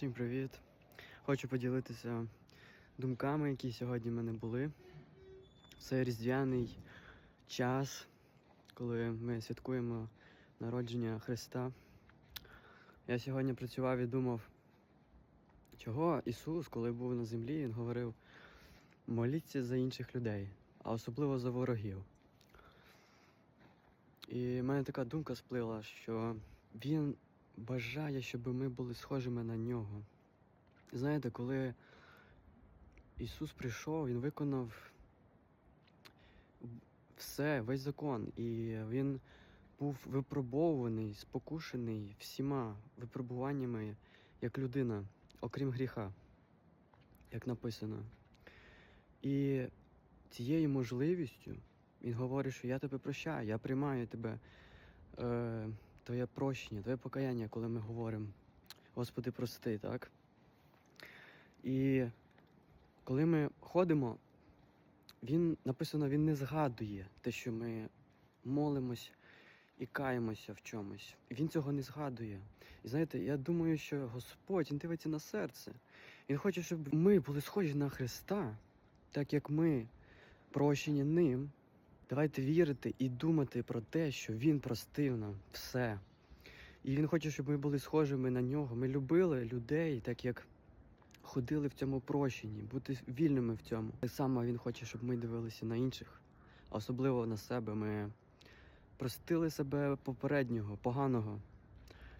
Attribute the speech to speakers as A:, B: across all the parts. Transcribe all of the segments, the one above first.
A: Всім привіт! Хочу поділитися думками, які сьогодні в мене були. Це різдвяний час, коли ми святкуємо народження Христа. Я сьогодні працював і думав, чого Ісус, коли був на землі, Він говорив: моліться за інших людей, а особливо за ворогів. І в мене така думка сплила, що Він бажає, щоб ми були схожими на нього. Знаєте, коли Ісус прийшов, Він виконав все, весь закон, і Він був випробовуваний, спокушений всіма випробуваннями як людина, окрім гріха, як написано. І цією можливістю Він говорить, що я тебе прощаю, я приймаю тебе. Е, Твоє прощення, твоє покаяння, коли ми говоримо, Господи, прости, так? І коли ми ходимо, він написано, він не згадує те, що ми молимось і каємося в чомусь. Він цього не згадує. І знаєте, я думаю, що Господь він дивиться на серце. Він хоче, щоб ми були схожі на Христа, так як ми прощені ним. Давайте вірити і думати про те, що Він простив нам все. І Він хоче, щоб ми були схожими на нього. Ми любили людей, так як ходили в цьому прощенні, бути вільними в цьому. Так само Він хоче, щоб ми дивилися на інших, а особливо на себе. Ми простили себе попереднього, поганого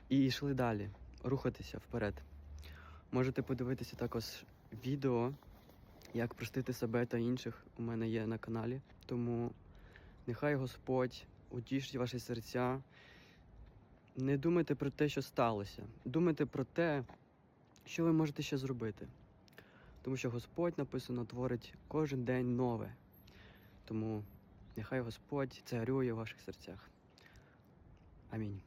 A: і йшли далі, рухатися вперед. Можете подивитися також відео, як простити себе та інших. У мене є на каналі. Тому Нехай Господь утішить ваші серця. Не думайте про те, що сталося. Думайте про те, що ви можете ще зробити. Тому що Господь написано творить кожен день нове. Тому нехай Господь царює в ваших серцях. Амінь.